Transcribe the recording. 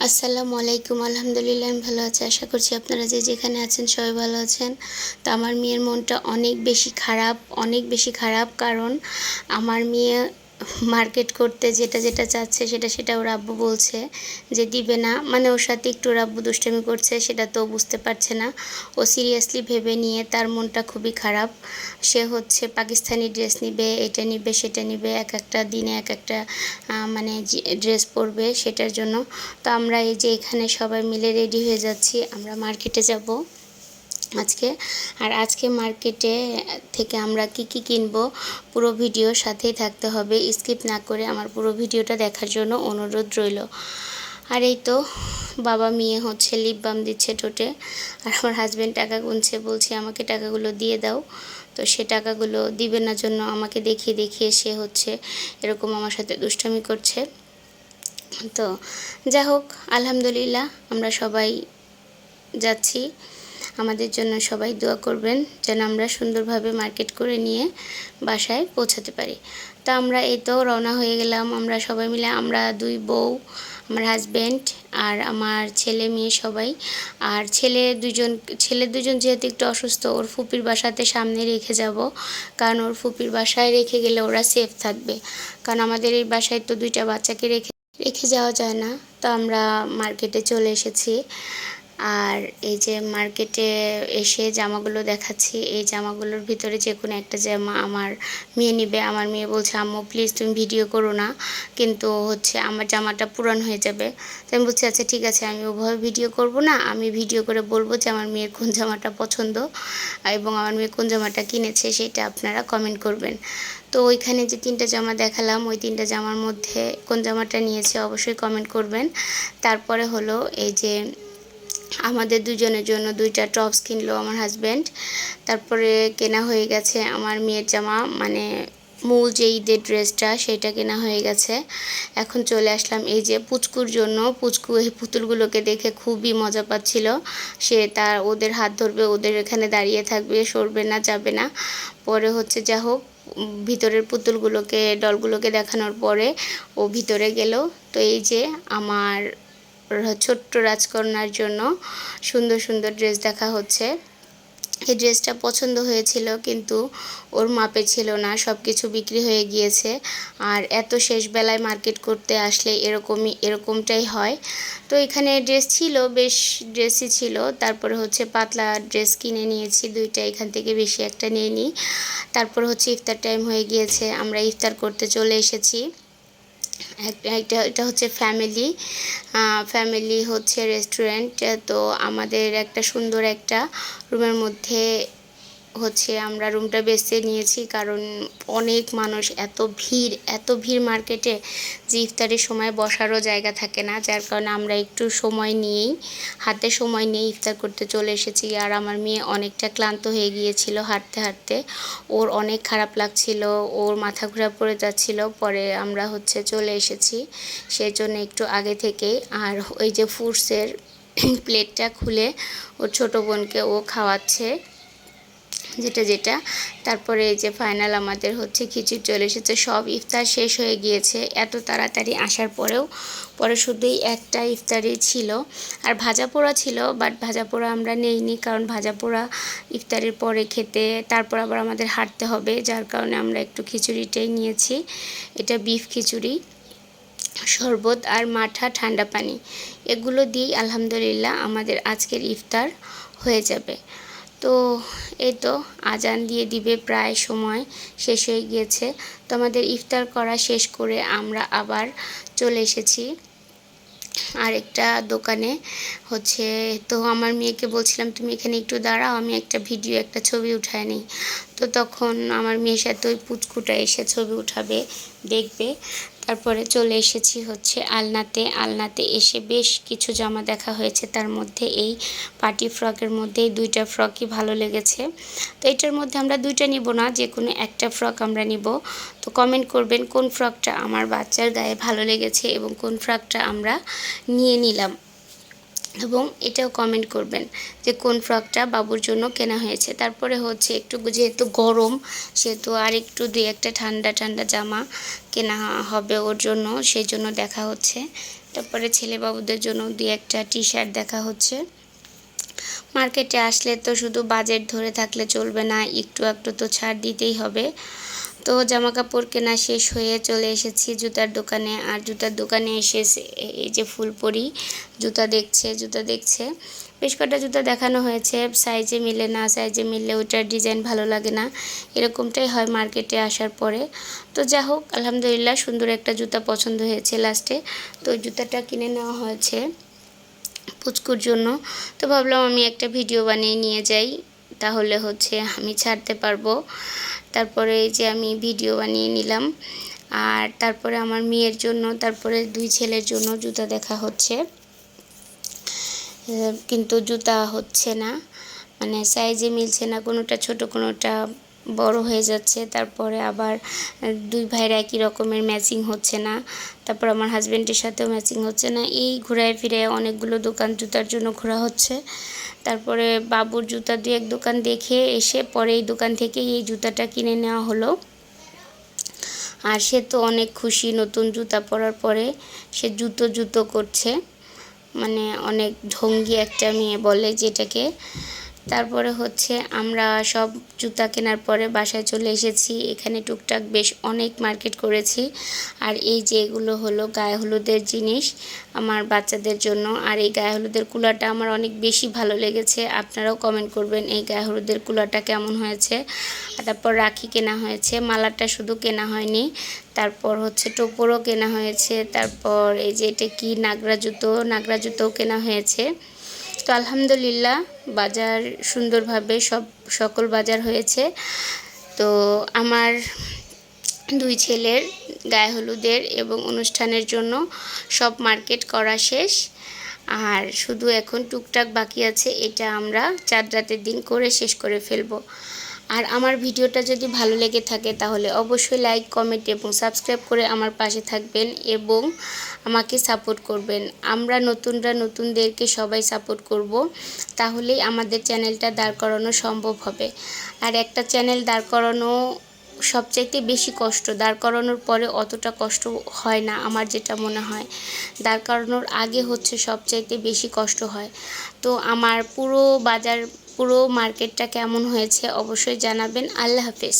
আসসালামু আলাইকুম, আলহামদুলিল্লাহ, আমি ভালো আছি। আশা করছি আপনারা যে যেখানে আছেন সবাই ভালো আছেন। তো আমার মেয়ের মনটা অনেক বেশি খারাপ, অনেক বেশি খারাপ কারণ আমার মেয়ে মার্কেট করতে যেটা যেটা চাচ্ছে সেটা সেটা ওর আব্বু বলছে যে দিবে না। মানে ওর সাথে একটু ওর আব্বু দুষ্টামি করছে, সেটা তো বুঝতে পারছে না। ও সিরিয়াসলি ভেবে নিয়ে তার মনটা খুবই খারাপ। সে হচ্ছে পাকিস্তানি ড্রেস নিবে, এটা নিবে, সেটা নিবে, এক একটা দিনে এক একটা মানে ড্রেস পরবে সেটার জন্য। তো আমরা এই যে এখানে সবাই মিলে রেডি হয়ে যাচ্ছি, আমরা মার্কেটে যাব। আজকে। আর আজকে মার্কেটে থেকে আমরা কি কি কিনবো পুরো ভিডিও সাথেই থাকতে হবে। স্কিপ না করে আমার পুরো ভিডিওটা দেখার জন্য অনুরোধ রইল। আর এই তো, বাবা মেয়ে হচ্ছে লিপ বাম দিচ্ছে টোটে আর আমার হাজব্যান্ড টাকা গুনছে, বলছে আমাকে টাকাগুলো দিয়ে দাও। তো সে টাকাগুলো দিবে না জন্য আমাকে দেখিয়ে দেখিয়ে সে হচ্ছে এরকম আমার সাথে দুষ্টামি করছে। তো যা হোক, আলহামদুলিল্লাহ আমরা সবাই যাচ্ছি। আমাদের জন্য সবাই দোয়া করবেন যেন আমরা সুন্দরভাবে মার্কেট করে নিয়ে বাসায় পৌঁছাতে পারি। তো আমরা এই তো রওনা হয়ে গেলাম। আমরা সবাই মিলে, আমরা দুই বউ, আমার হাজব্যান্ড আর আমার ছেলে মেয়ে সবাই। আর ছেলে দুজন ছেলে দুজন যেহেতু একটু অসুস্থ, ওর ফুপির বাসাতে সামনে রেখে যাব। কারণ ওর ফুপির বাসায় রেখে গেলে ওরা সেফ থাকবে। কারণ আমাদের এই বাসায় তো দুইটা বাচ্চাকে রেখে রেখে যাওয়া যায় না। তো আমরা মার্কেটে চলে এসেছি। আর এই যে মার্কেটে এসে জামাগুলো দেখাচ্ছি, এই জামাগুলোর ভিতরে যে কোনো একটা জামা আমার মেয়ে নিবে। আমার মেয়ে বলছে, আম্মু প্লিজ তুমি ভিডিও করো না। কিন্তু হচ্ছে আমার জামাটা পুরান হয়ে যাবে। তো আমি বলছি আচ্ছা ঠিক আছে, আমি ওভাবে ভিডিও করব না। আমি ভিডিও করে বলব যে আমার মেয়ের কোন জামাটা পছন্দ এবং আমার মেয়ে কোন জামাটা কিনেছে, সেটা আপনারা কমেন্ট করবেন। তো ওইখানে যে তিনটা জামা দেখালাম, ওই তিনটা জামার মধ্যে কোন জামাটা নিয়েছে অবশ্যই কমেন্ট করবেন। তারপরে হলো এই যে আমাদের দুজনের জন্য দুইটা টপস কিনলো আমার হাজব্যান্ড তারপরে কেনা হয়ে গেছে আমার মেয়ের জামা মানে মূল যে ঈদের ড্রেসটা সেটা কেনা হয়ে গেছে। এখন চলে আসলাম এই যে পুচকুর জন্য। পুচকু এই পুতুলগুলোকে দেখে খুবই মজা পাচ্ছিল। সে তার, ওদের হাত ধরবে, ওদের এখানে দাঁড়িয়ে থাকবে, সরবে না, যাবে না। পরে হচ্ছে যা হোক, ভিতরের পুতুলগুলোকে ডলগুলোকে দেখানোর পরে ও ভিতরে গেল। তো এই যে আমার ছোট্ট রাজকন্যার জন্য সুন্দর সুন্দর ড্রেস দেখা হচ্ছে। এই ড্রেসটা পছন্দ হয়েছিল কিন্তু ওর মাপে ছিল না সব কিছু বিক্রি হয়ে গিয়েছে। আর এত শেষ বেলায় মার্কেট করতে আসলে এরকমই, এরকমটাই হয়। তো এখানে ড্রেস ছিল, বেশ ড্রেসই ছিল। তারপরে হচ্ছে পাতলা ড্রেস কিনে নিয়েছি, দুইটা এখান থেকে বেশি একটা নিয়ে নিই তারপর হচ্ছে ইফতার টাইম হয়ে গিয়েছে, আমরা ইফতার করতে চলে এসেছি। এটা এটা হচ্ছে ফ্যামিলি ফ্যামিলি হচ্ছে রেস্টুরেন্ট তো আমাদের একটা সুন্দর একটা রুমের মধ্যে হচ্ছে আমরা রুমটা বেছে নিয়েছি কারণ অনেক মানুষ এত ভিড় এত ভিড় মার্কেটে যে ইফতারের সময় বসারও জায়গা থাকে না। যার কারণে আমরা একটু সময় নিয়েই, হাতে সময় নিয়ে ইফতার করতে চলে এসেছি। আর আমার মেয়ে অনেকটা ক্লান্ত হয়ে গিয়েছিল হাঁটতে হাঁটতে। ওর অনেক খারাপ লাগছিল, ওর মাথা ঘোরা পড়ে যাচ্ছিল। পরে আমরা হচ্ছে চলে এসেছি। সেই জন্য একটু আগে থেকেই। আর ওই যে ফুডসের প্লেটটা খুলে ওর ছোটো বোনকে ও খাওয়াচ্ছে। যেটা যেটা। তারপরে এই যে ফাইনাল আমাদের হচ্ছে খিচুড়ি চলে এসেছে, সব ইফতার শেষ হয়ে গিয়েছে, এত তাড়াতাড়ি আসার পরেও। পরে শুধুই একটা ইফতারি ছিল। আর ভাজা পোড়া ছিল বাট ভাজা পোড়া আমরা নেইনি, কারণ ভাজা পোড়া ইফতারির পরে খেতে, তারপর আবার আমাদের হাঁটতে হবে, যার কারণে আমরা একটু খিচুড়িটাই নিয়েছি। এটা বিফ খিচুড়ি, শরবত আর মাঠা ঠান্ডা পানি। এগুলো দিয়েই আলহামদুলিল্লাহ আমাদের আজকের ইফতার হয়ে যাবে। তো এই তো আজান দিয়ে দিবে প্রায় সময়, শেষ হয়ে গিয়েছে। তো আমাদের ইফতার করা শেষ করে আমরা আবার চলে এসেছি। আরেকটা দোকানে হচ্ছে, তো আমার মেয়েকে বলছিলাম, তুমি এখানে একটু দাঁড়াও, আমি একটা ভিডিও, একটা ছবি উঠায় নিই। তো তখন আমার মেয়ের সাথে ওই পুচকুটা এসে ছবি উঠাবে, দেখবে। তারপরে চলে এসেছি হচ্ছে আলনাতে। আলনাতে এসে বেশ কিছু জামা দেখা হয়েছে। তার মধ্যে এই পার্টি ফ্রকের মধ্যে দুইটা ফ্রকই ভালো লেগেছে। তো এটার মধ্যে আমরা দুইটা নিব না যে কোনো একটা ফ্রক আমরা নিব। তো কমেন্ট করবেন কোন ফ্রকটা আমার বাচ্চার গায়ে ভালো লেগেছে এবং কোন ফ্রকটা আমরা নিয়ে নিলাম। এবং এটাও কমেন্ট করবেন যে কোন ফ্রকটা বাবুর জন্য কেনা হয়েছে। তারপরে হচ্ছে একটু যেহেতু গরম, সেহেতু আর একটু দুই একটা ঠান্ডা ঠান্ডা জামা কেনা হবে ওর জন্য, সেই জন্য দেখা হচ্ছে। তারপরে ছেলে বাবুদের জন্য দুই একটা টি শার্ট দেখা হচ্ছে। মার্কেটে আসলে তো শুধু বাজেট ধরে থাকলে চলবে না, একটু একটু তো ছাড় দিতেই হবে। তো জামা কাপড় কেনা শেষ হয়ে চলে এসেছি জুতার দোকানে। আর জুতার দোকানে এসে এই যে ফুল পরি, জুতা দেখছে জুতা দেখছে। বেশ কটা জুতা দেখানো হয়েছে সাইজে মিলে না সাইজে মিললে ওইটার ডিজাইন ভালো লাগে না। এরকমটাই হয় মার্কেটে আসার পরে। তো যা হোক, আলহামদুলিল্লাহ সুন্দর একটা জুতা পছন্দ হয়েছে লাস্টে তো জুতাটা কিনে নেওয়া হয়েছে পুচকুর জন্য। তো ভাবলাম আমি একটা ভিডিও বানিয়ে নিয়ে যাই। তাহলে হচ্ছে আমি ছাড়তে পারব। তারপরে যে আমি ভিডিও বানিয়ে নিলাম। আর তারপরে আমার মেয়ের জন্য, তারপরে দুই ছেলের জন্য জুতা দেখা হচ্ছে। কিন্তু জুতা হচ্ছে না। মানে সাইজে মিলছে না, কোনোটা ছোট, কোনোটা বড় হয়ে যাচ্ছে। তারপরে আবার দুই ভাইয়ের একই রকমের ম্যাচিং হচ্ছে না। তারপর আমার হাজব্যান্ডের সাথেও ম্যাচিং হচ্ছে না। এই ঘোরায় ফিরে অনেকগুলো দোকান জুতার জন্য ঘোরা হচ্ছে। তারপরে বাবুর জুতা দু এক দোকান দেখে এসে পরে এই দোকান থেকে এই জুতাটা কিনে নেওয়া হলো। আর সে তো অনেক খুশি নতুন জুতা পরার পরে সে জুতো জুতো করছে। মানে অনেক ঢঙ্গি একটা মেয়ে বলে যেটাকে তারপরে হচ্ছে আমরা সব জুতা কেনার পরে বাসায় চলে এসেছি। এখানে টুকটাক বেশ অনেক মার্কেট করেছি। আর এই যে এগুলো হলো গায়ে হলুদের জিনিস আমার বাচ্চাদের জন্য। আর এই গায়ে হলুদের কুলাটা আমার অনেক বেশি ভালো লেগেছে। আপনারাও কমেন্ট করবেন এই গায়ে হলুদের কুলাটা কেমন হয়েছে। তারপর রাখি কেনা হয়েছে। মালাটা শুধু কেনা হয়নি। তারপর হচ্ছে টোপরও কেনা হয়েছে। তারপর এই যে এটা কি, নাগরা জুতো? নাগরা জুতোও কেনা হয়েছে। তো আলহামদুলিল্লাহ, বাজার সুন্দরভাবে সব সকল বাজার হয়েছে। তো আমার দুই ছেলের গায়ে হলুদের এবং অনুষ্ঠানের জন্য সব মার্কেট করা শেষ। আর শুধু এখন টুকটাক বাকি আছে, এটা আমরা চার রাতের দিন করে শেষ করে ফেলব। আর আমার ভিডিওটা যদি ভালো লেগে থাকে তাহলে অবশ্যই লাইক কমেন্ট এবং সাবস্ক্রাইব করে আমার পাশে থাকবেন এবং আমাকে সাপোর্ট করবেন। আমরা নতুনরা নতুনদেরকে সবাই সাপোর্ট করব। তাহলেই আমাদের চ্যানেলটা দাঁড় করানো সম্ভব হবে। আর একটা চ্যানেল দাঁড় করানো সবচাইতে বেশি কষ্ট। দাঁড় করানোর পরে অতটা কষ্ট হয় না আমার যেটা মনে হয়। দাঁড় করানোর আগে হচ্ছে সবচাইতে বেশি কষ্ট হয়। তো আমার পুরো বাজার পুরো মার্কেটটা কেমন হয়েছে অবশ্যই জানাবেন। আল্লাহ হাফেজ।